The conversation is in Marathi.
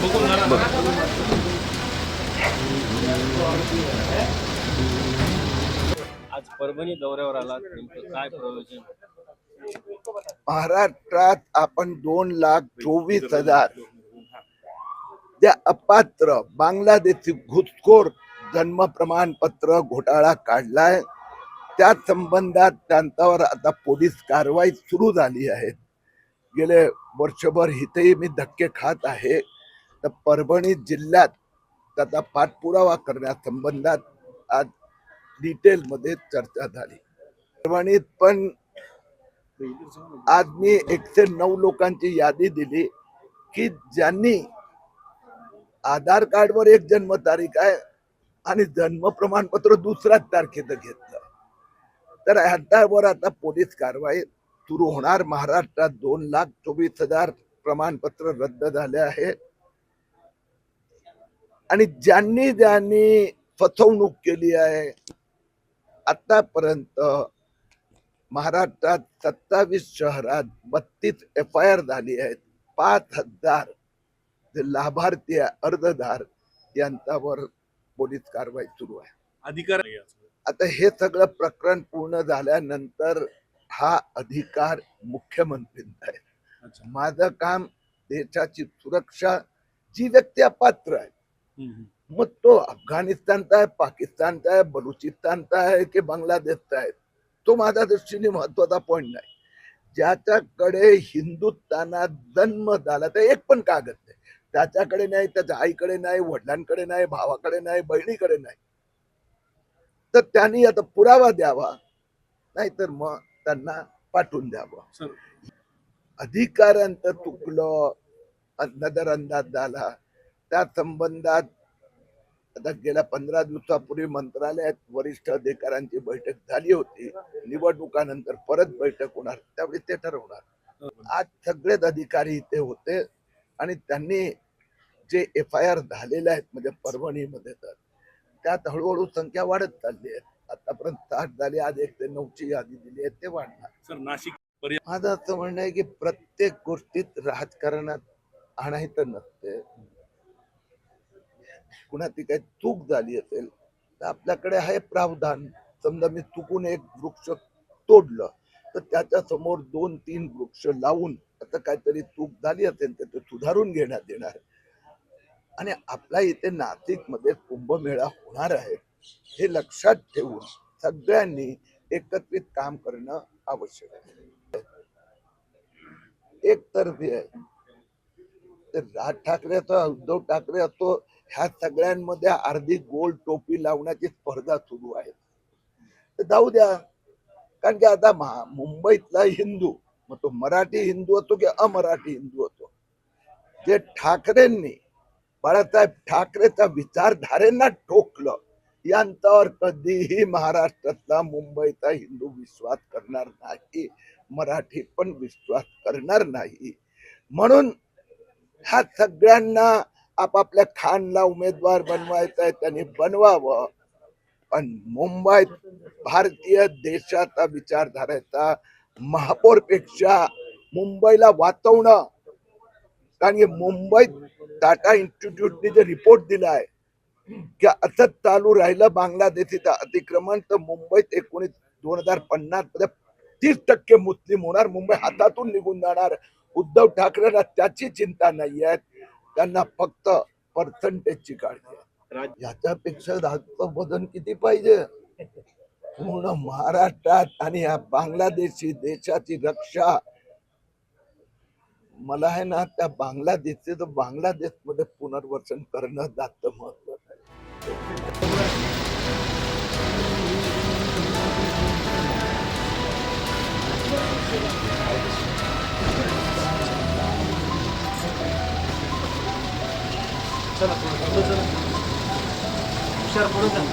먹고 나라. आज परभणी दौऱ्यावर आला काय प्रयोजन? महाराष्ट्रात आपण दोन लाख चोवीस हजार त्या अपात्र बांगलादेशी घुसखोर जन्म प्रमाणपत्र घोटाळा काढलाय. त्या संबंधात त्यांच्यावर आता पोलीस कारवाई सुरू झाली आहे. गेले वर्षभर इथेही मी धक्के खात आहे. तर परभणी जिल्ह्यात त्याचा पाठपुरावा करण्यासंबंधात आज डिटेलमध्ये चर्चा झाली. प्रमाणित पण आज मी एकशे नऊ लोकांची यादी दिली की ज्यांनी आधार कार्डवर एक जन्म तारीख आहे आणि जन्म प्रमाणपत्र दुसऱ्याच तारखेचं घेतलं. तर ह्याच्यावर आता पोलीस कारवाई सुरू होणार. महाराष्ट्रात दोन लाख चोवीस हजार प्रमाणपत्र रद्द झाले आहे. आणि ज्यांनी ज्यांनी फसवणूक केली आहे आतापर्यंत महाराष्ट्रात सत्तावीस शहरात बत्तीस एफ आय आर झाली आहेत. पाच हजार जे लाभार्थी आहे, अर्जदार यांच्यावर पोलीस कारवाई सुरू आहे. अधिकार आता हे सगळं प्रकरण पूर्ण झाल्यानंतर हा अधिकार मुख्यमंत्रींचा आहे. माझं काम देशाची सुरक्षा जी व्यक्ती अपात्र आहे. मग तो अफगाणिस्तानचा आहे पाकिस्तानचा आहे बलुचिस्तानचा आहे की बांगलादेशचा आहे तो माझ्या दृष्टीने महत्त्वाचा पॉइंट नाही. ज्याच्याकडे हिंदुस्थानात जन्म झाला तर एक पण कागद नाही. त्याच्याकडे नाही त्याच्या आईकडे नाही वडिलांकडे नाही भावाकडे नाही बहिणीकडे नाही. तर त्यांनी आता पुरावा द्यावा नाहीतर मग त्यांना पाठवून द्यावं. सर. अधिकाऱ्यांचं चुकलं नजरअंदाज झाला त्या संबंधात आता गेल्या पंधरा दिवसापूर्वी मंत्रालयात वरिष्ठ अधिकाऱ्यांची बैठक झाली होती. निवडणुकानंतर परत बैठक होणार त्यावेळी ते ठरवणार. आज सगळेच अधिकारी इथे होते आणि त्यांनी जे एफ आय आर झालेले आहेत म्हणजे परभणीमध्ये तर त्यात हळूहळू संख्या वाढत चालली आहे. आतापर्यंत साठ झाली आज एक ते नऊची यादी दिली आहे ते वाढणार. सर नाशिक माझं असं म्हणणं आहे की प्रत्येक गोष्टीत राजकारणात आणायचं नसते कुणाची काही चूक झाली असेल तर आपल्याकडे आहे प्रावधान. समजा मी चुकून एक वृक्ष तोडलं तर त्याच्यासमोर दोन तीन वृक्ष लावून आता काहीतरी चूक झाली असेल तर ते सुधारून घेण्यात येणार. आणि आपल्या इथे नाशिकमध्ये कुंभमेळा होणार आहे हे लक्षात ठेवून सगळ्यांनी एकत्रित काम करणं आवश्यक आहे. एकतर्फी आहे. ते राज ठाकरे असो उद्धव ठाकरे असो ह्या सगळ्यांमध्ये अर्धी गोल टोपी लावण्याची स्पर्धा सुरू आहे. तर जाऊ द्या. कारण की आता महा- मुंबईतला हिंदू मग तो मराठी हिंदू असतो की अमराठी हिंदू होतो? जे ठाकरेंनी बाळासाहेब ठाकरेचा विचारधारेंना ठोकलं यांच्यावर कधीही महाराष्ट्रातला मुंबईचा हिंदू विश्वास करणार नाही. मराठी पण विश्वास करणार नाही. म्हणून ह्या सगळ्यांना आपापल्या खानला उमेदवार बनवायचा आहे त्यांनी बनवावं. पण मुंबईत भारतीय देशाचा विचारधारेचा महापौरपेक्षा मुंबईला वाचवणं. कारण की मुंबईत टाटा इन्स्टिट्यूटने जे रिपोर्ट दिलाय की असंच चालू राहिलं बांगलादेशीचं अतिक्रमण तर मुंबईत एकोणीस दोन हजार पन्नासमध्ये तीस टक्के मुस्लिम होणार. मुंबई हातातून निघून जाणार. उद्धव ठाकरेंना त्याची चिंता नाही आहे त्यांना फक्त पर्सेंटेजची काळजी. याच्यापेक्षा राजचं वजन किती पाहिजे? पूर्ण महाराष्ट्रात आणि या बांगलादेशी देशाची रक्षा. मला आहे ना त्या बांगलादेशचं बांगलादेशमध्ये पुनर्वसन करणं जास्त महत्वाचं आहे. চলো চলো হুশিয়ার পড়ে যান